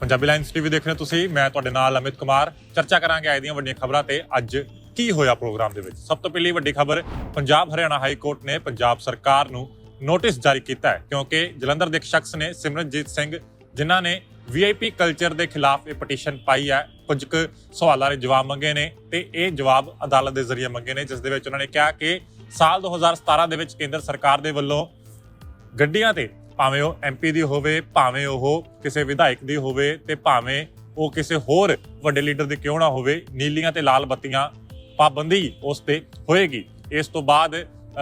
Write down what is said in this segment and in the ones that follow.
Punjabi lines TV ਦੇਖ ਰਹੇ ਹੋ ਤੁਸੀਂ, ਮੈਂ ਤੁਹਾਡੇ ਨਾਲ ਅਮਿਤ ਕੁਮਾਰ। ਚਰਚਾ ਕਰਾਂਗੇ ਅੱਜ ਦੀਆਂ ਵੱਡੀਆਂ ਖਬਰਾਂ ਤੇ ਅੱਜ ਕੀ ਹੋਇਆ ਪ੍ਰੋਗਰਾਮ ਦੇ ਵਿੱਚ। ਸਭ ਤੋਂ ਪਹਿਲੀ ਵੱਡੀ ਖਬਰ, ਪੰਜਾਬ ਹਰਿਆਣਾ ਹਾਈ ਕੋਰਟ ਨੇ ਪੰਜਾਬ ਸਰਕਾਰ ਨੂੰ ਨੋਟਿਸ ਜਾਰੀ ਕੀਤਾ ਹੈ, ਕਿਉਂਕਿ ਜਲੰਧਰ ਦੇ ਇੱਕ ਸ਼ਖਸ ਨੇ ਸਿਮਰਨਜੀਤ ਸਿੰਘ, ਜਿਨ੍ਹਾਂ ਨੇ ਵੀਆਈਪੀ ਕਲਚਰ ਦੇ ਖਿਲਾਫ ਇਹ ਪਟੀਸ਼ਨ ਪਾਈ ਹੈ। ਕੁਝ ਕੁ ਸਵਾਲਾਂ ਦੇ ਜਵਾਬ ਮੰਗੇ ਨੇ ਤੇ ਇਹ ਜਵਾਬ ਅਦਾਲਤ ਦੇ ਜ਼ਰੀਏ ਮੰਗੇ ਨੇ, ਜਿਸ ਦੇ ਵਿੱਚ ਉਹਨਾਂ ਨੇ ਕਿਹਾ ਕਿ ਸਾਲ 2017 ਦੇ ਵਿੱਚ ਕੇਂਦਰ ਸਰਕਾਰ ਦੇ ਵੱਲੋਂ ਗੱਡੀਆਂ ਤੇ ਭਾਵੇਂ ਉਹ ਐਮਪੀ ਦੀ ਹੋਵੇ, ਭਾਵੇਂ ਉਹ ਕਿਸੇ ਵਿਧਾਇਕ ਦੀ ਹੋਵੇ ਤੇ ਭਾਵੇਂ ਉਹ ਕਿਸੇ ਹੋਰ ਵੱਡੇ ਲੀਡਰ ਦੀ ਕਿਉਂ ਨਾ ਹੋਵੇ, ਨੀਲੀਆਂ ਤੇ ਲਾਲ ਬੱਤੀਆਂ ਪਾਬੰਦੀ ਉਸ ਤੇ ਹੋਏਗੀ। ਇਸ ਤੋਂ ਬਾਅਦ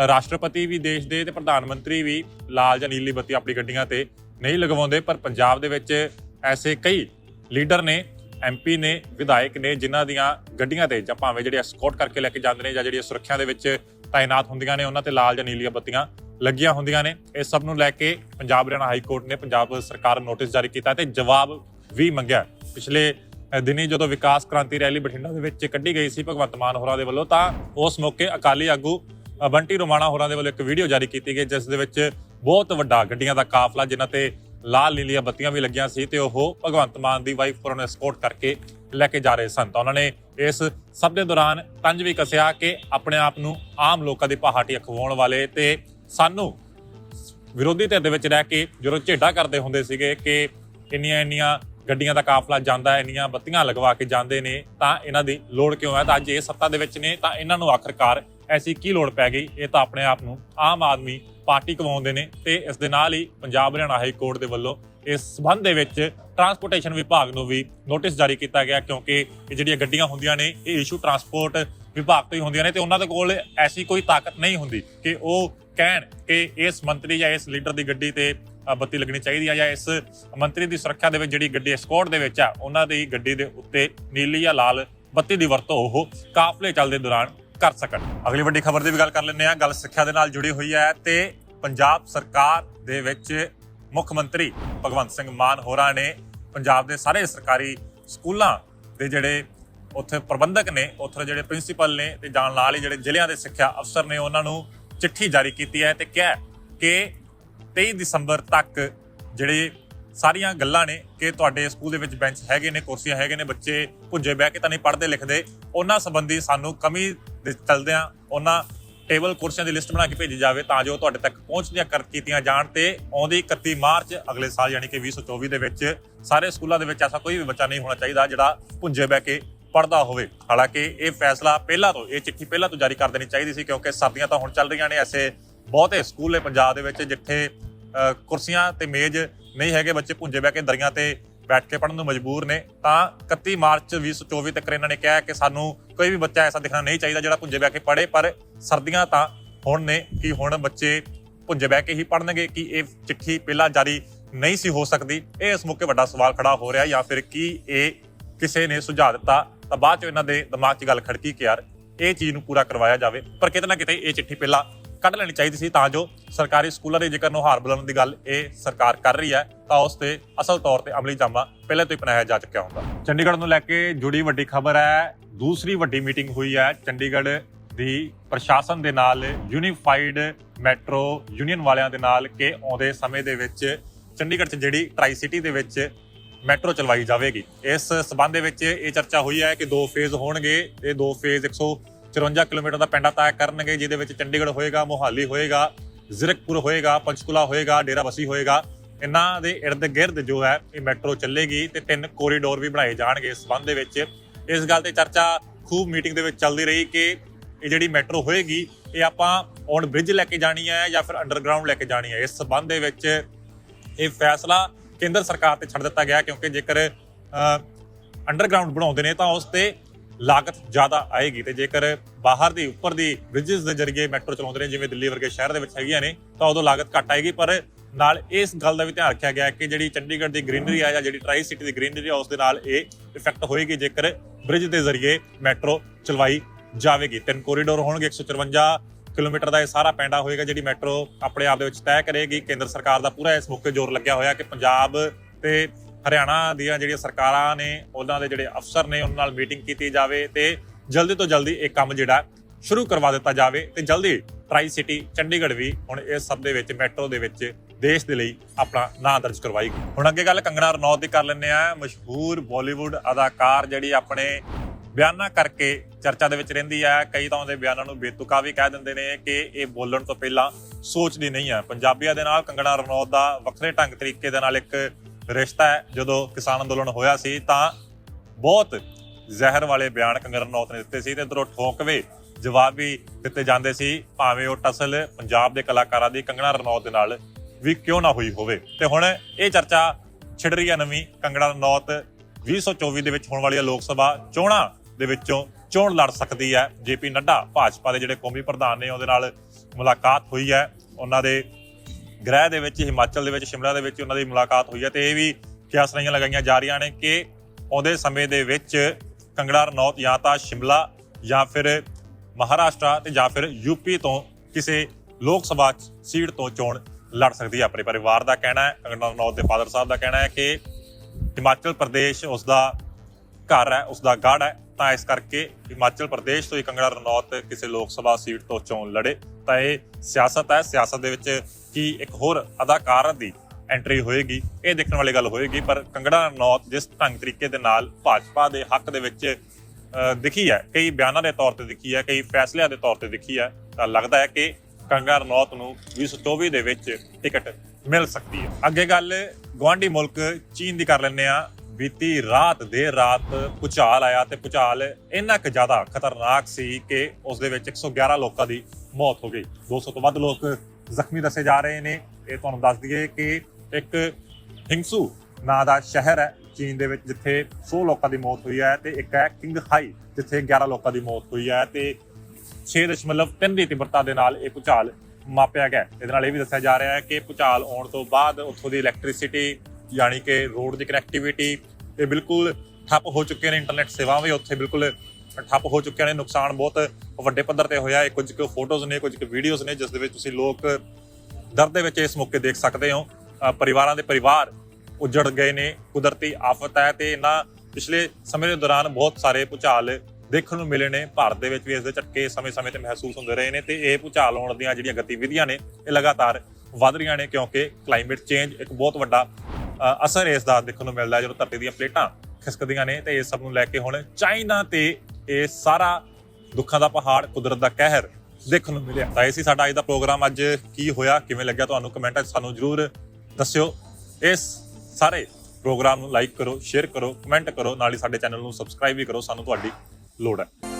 ਰਾਸ਼ਟਰਪਤੀ ਵੀ ਦੇਸ਼ ਦੇ ਤੇ ਪ੍ਰਧਾਨ ਮੰਤਰੀ ਵੀ ਲਾਲ ਜਾਂ ਨੀਲੀ ਬੱਤੀ ਆਪਣੀ ਗੱਡੀਆਂ ਤੇ ਨਹੀਂ ਲਗਵਾਉਂਦੇ, ਪਰ ਪੰਜਾਬ ਦੇ ਵਿੱਚ ਐਸੇ ਕਈ ਲੀਡਰ ਨੇ ਐਮਪੀ ਨੇ, ਵਿਧਾਇਕ ਨੇ, ਜਿਨ੍ਹਾਂ ਦੀਆਂ ਗੱਡੀਆਂ ਤੇ ਜਾਂ ਭਾਵੇਂ ਜਿਹੜੇ ਐਸਕੋਰਟ ਕਰਕੇ ਲੈ ਕੇ ਜਾਂਦੇ ਨੇ ਜਾਂ ਜਿਹੜੀਆਂ ਸੁਰੱਖਿਆ ਦੇ ਵਿੱਚ ਤਾਇਨਾਤ ਹੁੰਦੀਆਂ ਨੇ, ਉਹਨਾਂ ਤੇ ਲਾਲ ਜਾਂ ਨੀਲੀਆਂ ਬੱਤੀਆਂ ਲੱਗੀਆਂ ਹੁੰਦੀਆਂ ਨੇ। ਇਸ ਸਭ ਨੂੰ ਲੈ ਕੇ ਪੰਜਾਬ ਹਰਿਆਣਾ ਹਾਈ ਕੋਰਟ ਨੇ ਪੰਜਾਬ ਸਰਕਾਰ ਨੂੰ ਨੋਟਿਸ ਜਾਰੀ ਕੀਤਾ ਤੇ ਜਵਾਬ ਵੀ ਮੰਗਿਆ। ਪਿਛਲੇ ਅ, ਦਿਨੀ ਜਦੋਂ ਵਿਕਾਸ ਕ੍ਰਾਂਤੀ ਰੈਲੀ ਬਠਿੰਡਾ ਦੇ ਵਿੱਚ ਕੱਢੀ ਗਈ ਸੀ ਭਗਵੰਤ ਮਾਨ ਹੋਰਾਂ ਦੇ ਵੱਲੋਂ ਤਾਂ ਉਸ ਮੌਕੇ ਅਕਾਲੀ ਆਗੂ ਬੰਟੀ ਰੋਮਾਣਾ ਹੋਰਾਂ ਦੇ ਵੱਲੋਂ ਇੱਕ ਵੀਡੀਓ ਜਾਰੀ ਕੀਤੀ ਗਈ ਜਿਸ ਦੇ ਵਿੱਚ ਬਹੁਤ ਵੱਡਾ ਗੱਡੀਆਂ ਦਾ ਕਾਫਲਾ ਜਿਨ੍ਹਾਂ ਤੇ ਲਾਲ ਨੀਲੀਆਂ ਬੱਤੀਆਂ ਵੀ ਲੱਗੀਆਂ ਸੀ ਤੇ ਉਹ ਭਗਵੰਤ ਮਾਨ ਦੀ ਵਾਈਫ ਹੋਰਾਂ ਨੂੰ ਸਪੋਰਟ ਕਰਕੇ ਲੈ ਕੇ ਜਾ ਰਹੇ ਸਨ। ਤਾਂ ਉਹਨਾਂ ਨੇ ਇਸ ਸਭ ਦੇ ਦੌਰਾਨ ਤੰਜ ਵੀ ਕਸਿਆ ਕਿ ਆਪਣੇ ਆਪ ਨੂੰ ਆਮ ਲੋਕਾਂ ਦੀ ਪਹਾਟੀ ਅਖਵਾਉਣ ਵਾਲੇ ਤੇ ਸਾਨੂੰ ਵਿਰੋਧੀ ਧਿਰ ਦੇ ਵਿੱਚ ਰਹਿ ਕੇ ਜਦੋਂ ਝੇਡਾ ਕਰਦੇ ਹੁੰਦੇ ਸੀਗੇ ਕਿ ਇੰਨੀਆਂ ਇੰਨੀਆਂ ਗੱਡੀਆਂ ਦਾ ਕਾਫਲਾ ਜਾਂਦਾ, ਇੰਨੀਆਂ ਬੱਤੀਆਂ ਲਗਵਾ ਕੇ ਜਾਂਦੇ ਨੇ, ਤਾਂ ਇਹਨਾਂ ਦੀ ਲੋੜ ਕਿਉਂ ਹੈ? ਤਾਂ ਅੱਜ ਇਹ ਸੱਤਾ ਦੇ ਵਿੱਚ ਨੇ, ਤਾਂ ਇਹਨਾਂ ਨੂੰ ਆਖਰਕਾਰ ਐਸੀ ਕੀ ਲੋੜ ਪੈ ਗਈ? ਇਹ ਤਾਂ ਆਪਣੇ ਆਪ ਨੂੰ ਆਮ ਆਦਮੀ ਪਾਰਟੀ ਕਵਾਉਂਦੇ ਨੇ ਤੇ ਇਸ ਦੇ ਨਾਲ ਹੀ ਪੰਜਾਬ ਹਰਿਆਣਾ ਹਾਈ ਕੋਰਟ ਦੇ ਵੱਲੋਂ ਇਸ ਸਬੰਧ ਦੇ ਵਿੱਚ ਟਰਾਂਸਪੋਰਟੇਸ਼ਨ ਵਿਭਾਗ ਨੂੰ ਵੀ ਨੋਟਿਸ ਜਾਰੀ ਕੀਤਾ ਗਿਆ ਕਿਉਂਕਿ ਇਹ ਜਿਹੜੀਆਂ ਗੱਡੀਆਂ ਹੁੰਦੀਆਂ ਨੇ, ਇਹ ਇਸ਼ੂ ਟਰਾਂਸਪੋਰਟ ਵਿਭਾਗ ਤੋਂ ਹੀ ਹੁੰਦੀਆਂ ਨੇ ਤੇ ਉਹਨਾਂ ਦੇ ਕੋਲ ਐਸੀ ਕੋਈ ਤਾਕਤ ਨਹੀਂ ਹੁੰਦੀ ਕਿ ਉਹ ਕਹਿਣ ਕਿ ਇਸ ਮੰਤਰੀ ਜਾਂ ਇਸ ਲੀਡਰ ਦੀ ਗੱਡੀ ਤੇ ਬੱਤੀ ਲੱਗਣੀ ਚਾਹੀਦੀ ਹੈ ਜਾਂ ਇਸ ਮੰਤਰੀ ਦੀ ਸੁਰੱਖਿਆ ਦੇ ਵਿੱਚ ਜਿਹੜੀ ਗੱਡੀ ਐਸਕੋਰਟ ਦੇ ਵਿੱਚ ਆ, ਉਹਨਾਂ ਦੀ ਗੱਡੀ ਦੇ ਉੱਤੇ ਨੀਲੀ ਜਾਂ ਲਾਲ ਬੱਤੀ ਦੀ ਵਰਤੋਂ ਉਹ ਕਾਫਲੇ ਚੱਲਦੇ ਦੌਰਾਨ ਕਰ ਸਕਣ। ਅਗਲੀ ਵੱਡੀ ਖਬਰ ਦੀ ਵੀ ਗੱਲ ਕਰ ਲੈਂਦੇ ਆ ਗੱਲ ਸਿੱਖਿਆ ਦੇ ਨਾਲ ਜੁੜੀ ਹੋਈ ਹੈ ਤੇ ਪੰਜਾਬ ਸਰਕਾਰ ਦੇ ਵਿੱਚ ਮੁੱਖ ਮੰਤਰੀ ਭਗਵੰਤ ਸਿੰਘ ਮਾਨ ਹੋਰਾਂ ਨੇ ਪੰਜਾਬ ਦੇ ਸਾਰੇ ਸਰਕਾਰੀ ਸਕੂਲਾਂ ਦੇ ਜਿਹੜੇ ਉੱਥੇ ਪ੍ਰਬੰਧਕ ਨੇ, ਉੱਥੇ ਜਿਹੜੇ ਪ੍ਰਿੰਸੀਪਲ ਨੇ ਤੇ ਜਾਣ ਨਾਲ ਹੀ ਜਿਹੜੇ ਜ਼ਿਲ੍ਹਿਆਂ ਦੇ ਸਿੱਖਿਆ ਅਫਸਰ ਨੇ, ਉਹਨਾਂ ਨੂੰ ਚਿੱਠੀ ਜਾਰੀ ਕੀਤੀ ਹੈ ਤੇ ਕਿਹਾ ਕਿ 23 ਦਸੰਬਰ ਤੱਕ ਜਿਹੜੇ ਸਾਰੀਆਂ ਗੱਲਾਂ ਨੇ ਕਿ ਤੁਹਾਡੇ ਸਕੂਲ ਦੇ ਵਿੱਚ ਬੈਂਚ ਹੈਗੇ ਨੇ, ਕੁਰਸੀਆਂ ਹੈਗੇ ਨੇ, ਬੱਚੇ ਭੁੱਜੇ ਬਹਿ ਕੇ ਤਾਂ ਨਹੀਂ ਪੜ੍ਹਦੇ ਲਿਖਦੇ, ਉਹਨਾਂ ਸੰਬੰਧੀ ਸਾਨੂੰ ਕਮੀ ਦੇ ਚਲਦਿਆਂ ਉਹਨਾਂ ਟੇਬਲ ਕੁਰਸੀਆਂ ਦੀ ਲਿਸਟ ਬਣਾ ਕੇ ਭੇਜੀ ਜਾਵੇ ਤਾਂ ਜੋ ਤੁਹਾਡੇ ਤੱਕ ਪਹੁੰਚਦੀਆਂ ਕਰ, ਕੀਤੀਆਂ ਜਾਣ ਤੇ ਆਉਂਦੀ 31 ਮਾਰਚ ਅਗਲੇ ਸਾਲ ਯਾਨੀ ਕਿ 2024 ਦੇ ਵਿੱਚ ਸਾਰੇ ਸਕੂਲਾਂ ਦੇ ਵਿੱਚ ਐਸਾ ਕੋਈ ਵੀ ਬੱਚਾ ਨਹੀਂ ਹੋਣਾ ਚਾਹੀਦਾ ਜਿਹੜਾ ਭੁੰਜੇ ਬਹਿ ਕੇ ਪੜਦਾ ਹੋਵੇ। ਹਾਲਾਂਕਿ ਇਹ ਫੈਸਲਾ ਪਹਿਲਾਂ ਤੋਂ, ਇਹ ਚਿੱਠੀ ਪਹਿਲਾਂ ਤੋਂ ਜਾਰੀ ਕਰ ਦੇਣੀ ਚਾਹੀਦੀ ਸੀ ਕਿਉਂਕਿ ਸਰਦੀਆਂ ਤਾਂ ਹੁਣ ਚੱਲ ਰਹੀਆਂ ਨੇ। ਐਸੇ ਬਹੁਤੇ ਸਕੂਲ ਨੇ ਪੰਜਾਬ ਦੇ ਵਿੱਚ ਜਿੱਥੇ ਕੁਰਸੀਆਂ ਤੇ ਮੇਜ਼ ਨਹੀਂ ਹੈਗੇ, ਬੱਚੇ ਭੁੰਜੇ ਬਹਿ ਕੇ ਦਰੀਆਂ ਤੇ ਬੈਠ ਕੇ ਪੜਨ ਨੂੰ ਮਜਬੂਰ ਨੇ। ਤਾਂ 31 ਮਾਰਚ 2024 ਤੱਕ ਇਹਨਾਂ ਨੇ ਕਿਹਾ ਕਿ ਸਾਨੂੰ ਕੋਈ ਵੀ ਬੱਚਾ ਐਸਾ ਦਿਖਣਾ ਨਹੀਂ ਚਾਹੀਦਾ ਜਿਹੜਾ ਭੁੰਜੇ ਬਹਿ ਕੇ ਪੜੇ ਪਰ ਸਰਦੀਆਂ ਤਾਂ ਹੁਣ ਨੇ ਕਿ ਹੁਣ ਬੱਚੇ ਭੁੰਜੇ ਬਹਿ ਕੇ ਹੀ ਪੜਨਗੇ ਕਿ ਇਹ ਚਿੱਠੀ ਪਹਿਲਾਂ ਜਾਰੀ ਨਹੀਂ ਸੀ ਹੋ ਸਕਦੀ। ਇਹ ਇਸ ਮੌਕੇ ਵੱਡਾ ਸਵਾਲ ਖੜਾ ਹੋ ਰਿਹਾ ਜਾਂ ਫਿਰ ਕੀ ਇਹ ਕਿਸੇ ਨੇ ਸੁਝਾਅ ਦਿੱਤਾ? ਤਾਂ ਬਾਅਦ ਚ ਇਹਨਾਂ ਦੇ ਦਿਮਾਗ 'ਚ ਗੱਲ ਖੜਕੀ ਕਿ ਯਾਰ ਇਹ ਚੀਜ਼ ਨੂੰ ਪੂਰਾ ਕਰਵਾਇਆ ਜਾਵੇ, ਪਰ ਕਿਤੇ ਨਾ ਕਿਤੇ ਇਹ ਚਿੱਠੀ ਪਹਿਲਾਂ ਕੱਢ ਲੈਣੀ ਚਾਹੀਦੀ ਸੀ ਤਾਂ ਜੋ ਸਰਕਾਰੀ ਸਕੂਲਾਂ ਦੇ ਜੇਕਰ ਨੁਹਾਰ ਬੁਲਾਉਣ ਦੀ ਗੱਲ ਇਹ ਸਰਕਾਰ ਕਰ ਰਹੀ ਹੈ, ਤਾਂ ਉਸ ਤੇ ਅਸਲ ਤੌਰ ਤੇ ਅਮਲੀ ਜਾਮਾ ਪਹਿਲਾਂ ਤੋਂ ਹੀ ਪਨਾਇਆ ਜਾ ਚੁੱਕਿਆ ਹੁੰਦਾ। ਚੰਡੀਗੜ੍ਹ ਨੂੰ ਲੈ ਕੇ ਜੁੜੀ ਵੱਡੀ ਖਬਰ ਹੈ, ਦੂਸਰੀ ਵੱਡੀ ਮੀਟਿੰਗ ਹੋਈ ਹੈ, ਚੰਡੀਗੜ੍ਹ ਦੀ ਪ੍ਰਸ਼ਾਸਨ ਦੇ ਨਾਲ ਯੂਨੀਫਾਈਡ ਮੈਟਰੋ ਯੂਨੀਅਨ ਵਾਲਿਆਂ ਦੇ ਨਾਲ ਕਿ ਆਉਂਦੇ ਸਮੇਂ ਦੇ ਵਿੱਚ ਚੰਡੀਗੜ੍ਹ 'ਚ ਜਿਹੜੀ ਟਰਾਈ ਸਿਟੀ ਦੇ ਵਿੱਚ ਮੈਟਰੋ ਚਲਵਾਈ ਜਾਵੇਗੀ। ਇਸ ਸਬੰਧ ਦੇ ਵਿੱਚ ਇਹ ਚਰਚਾ ਹੋਈ ਹੈ ਕਿ ਦੋ ਫੇਜ਼ ਹੋਣਗੇ। ਇਹ ਦੋ ਫੇਜ਼ 154 ਕਿਲੋਮੀਟਰ ਦਾ ਪੈਂਡਾ ਤੈਅ ਕਰਨਗੇ, ਜਿਹਦੇ ਵਿੱਚ ਚੰਡੀਗੜ੍ਹ ਹੋਏਗਾ, ਮੋਹਾਲੀ ਹੋਏਗਾ, ਜ਼ਿਰਕਪੁਰ ਹੋਏਗਾ, ਪੰਚਕੁਲਾ ਹੋਏਗਾ, ਡੇਰਾਬੱਸੀ ਹੋਏਗਾ। ਇਹਨਾਂ ਦੇ ਇਰਦ ਗਿਰਦ ਜੋ ਹੈ ਇਹ ਮੈਟਰੋ ਚੱਲੇਗੀ ਤੇ ਤਿੰਨ ਕੋਰੀਡੋਰ ਵੀ ਬਣਾਏ ਜਾਣਗੇ ਇਸ ਸਬੰਧ ਦੇ ਵਿੱਚ। ਇਸ ਗੱਲ ਤੇ ਚਰਚਾ ਖੂਬ ਮੀਟਿੰਗ ਦੇ ਵਿੱਚ ਚੱਲਦੀ ਰਹੀ ਕਿ ਇਹ ਜਿਹੜੀ ਮੈਟਰੋ ਹੋਏਗੀ, ਇਹ ਆਪਾਂ ਔਨ ਬ੍ਰਿਜ ਲੈ ਕੇ ਜਾਣੀ ਹੈ ਜਾਂ ਫਿਰ ਅੰਡਰਗਰਾਉਂਡ ਲੈ ਕੇ ਜਾਣੀ ਹੈ। ਇਸ ਸਬੰਧ ਦੇ ਵਿੱਚ ਇਹ ਫੈਸਲਾ ਕੇਂਦਰ ਸਰਕਾਰ ਤੇ ਛੱਡ ਦਿੱਤਾ ਗਿਆ ਕਿਉਂਕਿ ਜੇਕਰ ਅੰਡਰਗਰਾਉਂਡ ਬਣਾਉਂਦੇ ਨੇ ਤਾਂ ਉਸ ਤੇ ਲਾਗਤ ਜ਼ਿਆਦਾ ਆਏਗੀ ਤੇ ਜੇਕਰ ਬਾਹਰ ਦੀ, ਉੱਪਰ ਦੀ ਬ੍ਰਿਜਸ ਦੇ ਜ਼ਰੀਏ ਮੈਟਰੋ ਚਲਾਉਂਦੇ ਨੇ, ਜਿਵੇਂ ਦਿੱਲੀ ਵਰਗੇ ਸ਼ਹਿਰ ਦੇ ਵਿੱਚ ਹੈਗੀਆਂ ਨੇ, ਤਾਂ ਉਦੋਂ ਲਾਗਤ ਘੱਟ ਆਏਗੀ, ਪਰ ਨਾਲ ਇਸ ਗੱਲ ਦਾ ਵੀ ਧਿਆਨ ਰੱਖਿਆ ਗਿਆ ਕਿ ਜਿਹੜੀ ਚੰਡੀਗੜ੍ਹ ਦੀ ਗ੍ਰੀਨਰੀ ਆ ਜਾਂ ਜਿਹੜੀ ਟਰਾਈ ਸਿਟੀ ਦੀ ਗ੍ਰੀਨਰੀ ਆ, ਉਸ ਦੇ ਨਾਲ ਇਹ ਇਫੈਕਟ ਹੋਏਗੀ ਜੇਕਰ ਬ੍ਰਿਜ ਦੇ ਜ਼ਰੀਏ ਮੈਟਰੋ ਚਲਵਾਈ ਜਾਵੇਗੀ। ਤਿੰਨ ਕੋਰੀਡੋਰ ਹੋਣਗੇ 154 ਕਿਲੋਮੀਟਰ ਦਾ ਇਹ ਸਾਰਾ ਪੈਂਡਾ ਹੋਏਗਾ ਜਿਹੜੀ ਮੈਟਰੋ ਆਪਣੇ ਆਪ ਦੇ ਵਿੱਚ ਤੈਅ ਕਰੇਗੀ। ਕੇਂਦਰ ਸਰਕਾਰ ਦਾ ਪੂਰਾ ਇਸ ਮੌਕੇ ਜ਼ੋਰ ਲੱਗਿਆ ਹੋਇਆ ਕਿ ਪੰਜਾਬ ਤੇ ਹਰਿਆਣਾ ਦੀਆਂ ਜਿਹੜੀਆਂ ਸਰਕਾਰਾਂ ਨੇ, ਉਹਨਾਂ ਦੇ ਜਿਹੜੇ ਅਫਸਰ ਨੇ, ਉਹਨਾਂ ਨਾਲ ਮੀਟਿੰਗ ਕੀਤੀ ਜਾਵੇ ਤੇ ਜਲਦੀ ਤੋਂ ਜਲਦੀ ਇਹ ਕੰਮ ਜਿਹੜਾ ਸ਼ੁਰੂ ਕਰਵਾ ਦਿੱਤਾ ਜਾਵੇ ਤੇ ਜਲਦੀ ਟਰਾਈ ਸਿਟੀ ਚੰਡੀਗੜ੍ਹ ਵੀ ਹੁਣ ਇਸ ਸਭ ਦੇ ਵਿੱਚ, ਮੈਟਰੋ ਦੇ ਵਿੱਚ, ਦੇਸ਼ ਦੇ ਲਈ ਆਪਣਾ ਨਾਂ ਦਰਜ ਕਰਵਾਈ ਹੁਣ ਅੱਗੇ ਗੱਲ ਕੰਗਣਾ ਰਣੌਤ ਦੀ ਕਰ ਲੈਂਦੇ ਆ ਮਸ਼ਹੂਰ ਬਾਲੀਵੁੱਡ ਅਦਾਕਾਰ ਜਿਹੜੀ ਆਪਣੇ ਬਿਆਨਾਂ ਕਰਕੇ ਚਰਚਾ ਦੇ ਵਿੱਚ ਰਹਿੰਦੀ ਹੈ ਕਈ ਤਾਂ ਉਹਦੇ ਬਿਆਨਾਂ ਨੂੰ ਬੇਤੁਕਾ ਵੀ ਕਹਿ ਦਿੰਦੇ ਨੇ ਕਿ ਇਹ ਬੋਲਣ ਤੋਂ ਪਹਿਲਾਂ ਸੋਚਦੀ ਨਹੀਂ ਹੈ ਪੰਜਾਬੀਆਂ ਦੇ ਨਾਲ ਕੰਗਣਾ ਰਣੌਤ ਦਾ ਵੱਖਰੇ ਢੰਗ ਤਰੀਕੇ ਦੇ ਨਾਲ ਇੱਕ ਰਿਸ਼ਤਾ ਹੈ। ਜਦੋਂ ਕਿਸਾਨ ਅੰਦੋਲਨ ਹੋਇਆ ਸੀ ਤਾਂ ਬਹੁਤ ਜ਼ਹਿਰ ਵਾਲੇ ਬਿਆਨ ਕੰਗਣਾ ਰਣੌਤ ਨੇ ਦਿੱਤੇ ਸੀ ਤੇ ਇਧਰੋਂ ਠੋਕਵੇ ਜਵਾਬ ਵੀ ਦਿੱਤੇ ਜਾਂਦੇ ਸੀ। ਭਾਵੇਂ ਉਹ ਟਸਲ ਪੰਜਾਬ ਦੇ ਕਲਾਕਾਰਾਂ ਦੀ ਕੰਗਣਾ ਰਣੌਤ ਦੇ ਨਾਲ ਵੀ ਕਿਉਂ ਨਾ ਹੋਈ ਹੋਵੇ। ਤੇ ਹੁਣ ਇਹ ਚਰਚਾ ਛਿੜ ਰਹੀ ਹੈ ਨਵੀਂ। ਕੰਗਣਾ ਰਣੌਤ 2024 ਦੇ ਵਿੱਚ ਹੋਣ ਵਾਲੀਆਂ ਲੋਕ ਸਭਾ ਚੋਣਾਂ। ਦੇ ਵਿੱਚੋਂ ਚੋਣ ਲੜ ਸਕਦੀ ਹੈ। ਜੇਪੀ ਨੱਡਾ ਭਾਜਪਾ ਦੇ ਜਿਹੜੇ ਕੌਮੀ ਪ੍ਰਧਾਨ ਨੇ, ਉਹਦੇ ਨਾਲ ਮੁਲਾਕਾਤ ਹੋਈ ਹੈ। ਉਹਨਾਂ ਦੇ ਗ੍ਰਹਿ ਦੇ ਵਿੱਚ, ਹਿਮਾਚਲ ਦੇ ਵਿੱਚ, ਸ਼ਿਮਲਾ ਦੇ ਵਿੱਚ ਉਹਨਾਂ ਦੀ ਮੁਲਾਕਾਤ ਹੋਈ ਹੈ ਤੇ ਇਹ ਵੀ ਕਿਆਸਰਾਈਆਂ ਲਗਾਈਆਂ ਜਾ ਰਹੀਆਂ ਨੇ ਕਿ ਆਉਂਦੇ ਸਮੇਂ ਦੇ ਵਿੱਚ ਕੰਗੜਾ, ਰਣੌਤ ਜਾਂ ਤਾਂ ਸ਼ਿਮਲਾ ਜਾਂ ਫਿਰ ਮਹਾਰਾਸ਼ਟਰ ਤੇ ਜਾਂ ਫਿਰ ਯੂਪੀ ਤੋਂ ਕਿਸੇ ਲੋਕ ਸਭਾ ਸੀਟ ਤੋਂ ਚੋਣ ਲੜ ਸਕਦੀ ਹੈ। ਆਪਣੇ ਪਰਿਵਾਰ ਦਾ ਕਹਿਣਾ ਹੈ, ਕੰਗੜਾ, ਰਣੌਤ ਦੇ ਫਾਦਰ ਸਾਹਿਬ ਦਾ ਕਹਿਣਾ ਹੈ ਕਿ ਹਿਮਾਚਲ ਪ੍ਰਦੇਸ਼ ਉਸ ਦਾ ਘਰ ਹੈ ਉਸ ਦਾ ਗੜ ਹੈ। ਤਾਂ ਇਸ ਕਰਕੇ ਹਿਮਾਚਲ ਪ੍ਰਦੇਸ਼ ਤੋਂ ਹੀ ਕੰਗੜਾ ਰਣੌਤ ਕਿਸੇ ਲੋਕ ਸਭਾ ਸੀਟ ਤੋਂ ਚੋਣ ਲੜੇ, ਤਾਂ ਇਹ ਸਿਆਸਤ ਹੈ। ਸਿਆਸਤ ਦੇ ਵਿੱਚ ਕੀ ਇੱਕ ਹੋਰ ਅਦਾਕਾਰ ਦੀ ਐਂਟਰੀ ਹੋਏਗੀ, ਇਹ ਦੇਖਣ ਵਾਲੀ ਗੱਲ ਹੋਏਗੀ, ਪਰ ਕੰਗੜਾ ਰਣੌਤ ਜਿਸ ਢੰਗ ਤਰੀਕੇ ਦੇ ਨਾਲ ਭਾਜਪਾ ਦੇ ਹੱਕ ਦੇ ਵਿੱਚ ਦਿਖੀ ਹੈ, ਕਈ ਬਿਆਨਾਂ ਦੇ ਤੌਰ ਤੇ ਦਿਖੀ ਹੈ, ਕਈ ਫੈਸਲਿਆਂ ਦੇ ਤੌਰ ਤੇ ਦਿਖੀ ਹੈ, ਤਾਂ ਲੱਗਦਾ ਹੈ ਕਿ ਕੰਗੜਾ ਰਣੌਤ ਨੂੰ 2024 ਦੇ ਵਿੱਚ ਟਿਕਟ ਮਿਲ ਸਕਦੀ ਹੈ। ਅੱਗੇ ਗੱਲ ਗਵਾਂਢੀ ਮੁਲਕ ਚੀਨ ਦੀ ਕਰ ਲੈਂਦੇ ਆ ਬੀਤੀ ਰਾਤ ਦੇਰ ਰਾਤ ਭੁਚਾਲ ਆਇਆ ਤੇ ਭੁਚਾਲ ਇੰਨਾ ਕੁ ਜ਼ਿਆਦਾ ਖਤਰਨਾਕ ਸੀ ਕਿ ਉਸ ਦੇ ਵਿੱਚ 111 ਲੋਕਾਂ ਦੀ ਮੌਤ ਹੋ ਗਈ। 200 ਤੋਂ ਵੱਧ ਲੋਕ ਜ਼ਖਮੀ ਦੱਸੇ ਜਾ ਰਹੇ ਨੇ। ਇਹ ਤੁਹਾਨੂੰ ਦੱਸ ਦਈਏ ਕਿ ਇੱਕ ਹਿੰਗਸੂ ਨਾਂ ਦਾ ਸ਼ਹਿਰ ਹੈ ਚੀਨ ਦੇ ਵਿੱਚ, ਜਿੱਥੇ 100 ਲੋਕਾਂ ਦੀ ਮੌਤ ਹੋਈ ਹੈ ਤੇ ਇੱਕ ਹੈ ਕਿੰਗ ਹਾਈ, ਜਿੱਥੇ 11 ਲੋਕਾਂ ਦੀ ਮੌਤ ਹੋਈ ਹੈ ਤੇ 6.3 ਦੀ ਤੀਬਰਤਾ ਦੇ ਨਾਲ ਇਹ ਭੁਚਾਲ ਮਾਪਿਆ ਗਿਆ ਇਹਦੇ ਨਾਲ ਇਹ ਵੀ ਦੱਸਿਆ ਜਾ ਰਿਹਾ ਹੈ ਕਿ ਭੁਚਾਲ ਆਉਣ ਤੋਂ ਬਾਅਦ ਉੱਥੋਂ ਦੀ ਇਲੈਕਟ੍ਰਿਸਿਟੀ ਯਾਨੀ ਕਿ ਰੋਡ ਦੀ ਕਨੈਕਟੀਵਿਟੀ ਇਹ ਬਿਲਕੁਲ ਠੱਪ ਹੋ ਚੁੱਕੇ ਨੇ ਇੰਟਰਨੈਟ ਸੇਵਾਵਾਂ ਵੀ ਉੱਥੇ ਬਿਲਕੁਲ ਠੱਪ ਹੋ ਚੁੱਕੀਆਂ ਨੇ, ਨੁਕਸਾਨ ਬਹੁਤ ਵੱਡੇ ਪੱਧਰ ਤੇ ਹੋਇਆ ਹੈ। ਕੁਝ ਕੁ ਫੋਟੋਜ਼ ਨੇ, ਕੁਝ ਕੁ ਵੀਡੀਓਜ਼ ਨੇ, ਜਿਸ ਦੇ ਵਿੱਚ ਤੁਸੀਂ ਲੋਕ ਦਰਦ ਦੇ ਵਿੱਚ ਇਸ ਮੌਕੇ ਦੇਖ ਸਕਦੇ ਹੋ। ਪਰਿਵਾਰਾਂ ਦੇ ਪਰਿਵਾਰ ਉਜੜ ਗਏ ਨੇ, ਕੁਦਰਤੀ ਆਫਤ ਹੈ ਤੇ ਇਹਨਾਂ ਪਿਛਲੇ ਸਮੇਂ ਦੇ ਦੌਰਾਨ ਬਹੁਤ ਸਾਰੇ ਭੁਚਾਲ ਦੇਖਣ ਨੂੰ ਮਿਲੇ ਨੇ। ਭਾਰਤ ਦੇ ਵਿੱਚ ਵੀ ਇਸ ਦੇ ਝਟਕੇ ਸਮੇਂ-ਸਮੇਂ ਤੇ ਮਹਿਸੂਸ ਹੁੰਦੇ ਰਹੇ ਨੇ ਤੇ ਇਹ ਭੁਚਾਲ ਹੋਣ ਦੀਆਂ ਜਿਹੜੀਆਂ ਗਤੀਵਿਧੀਆਂ ਨੇ, ਇਹ ਲਗਾਤਾਰ ਵਧ ਰਹੀਆਂ ਨੇ ਕਿਉਂਕਿ ਕਲਾਈਮੇਟ ਚੇਂਜ ਇੱਕ ਬਹੁਤ ਵੱਡਾ ਅਸਰ ਇਸ ਦਾ ਦੇਖਣ ਨੂੰ ਮਿਲਦਾ ਜਦੋਂ ਧਰਤੀ ਦੀਆਂ ਪਲੇਟਾਂ ਖਿਸਕਦੀਆਂ ਨੇ ਤੇ ਇਸ ਸਭ ਨੂੰ ਲੈ ਕੇ ਹੁਣ ਚਾਈਨਾ ਤੇ ਇਹ ਸਾਰਾ ਦੁੱਖਾਂ ਦਾ ਪਹਾੜ, ਕੁਦਰਤ ਦਾ ਕਹਿਰ ਦੇਖਣ ਨੂੰ ਮਿਲਿਆ। ਤਾਂ ਇਹ ਸੀ ਸਾਡਾ ਅੱਜ ਦਾ ਪ੍ਰੋਗਰਾਮ। ਅੱਜ ਕੀ ਹੋਇਆ, ਕਿਵੇਂ ਲੱਗਿਆ ਤੁਹਾਨੂੰ ਕਮੈਂਟਾਂ 'ਚ ਸਾਨੂੰ ਜਰੂਰ ਦੱਸਿਓ। ਇਸ ਸਾਰੇ ਪ੍ਰੋਗਰਾਮ ਨੂੰ ਲਾਈਕ ਕਰੋ, ਸ਼ੇਅਰ ਕਰੋ, ਕਮੈਂਟ ਕਰੋ, ਨਾਲ ਹੀ ਸਾਡੇ ਚੈਨਲ ਨੂੰ ਸਬਸਕ੍ਰਾਈਬ ਵੀ ਕਰੋ, ਸਾਨੂੰ ਤੁਹਾਡੀ ਲੋੜ ਹੈ।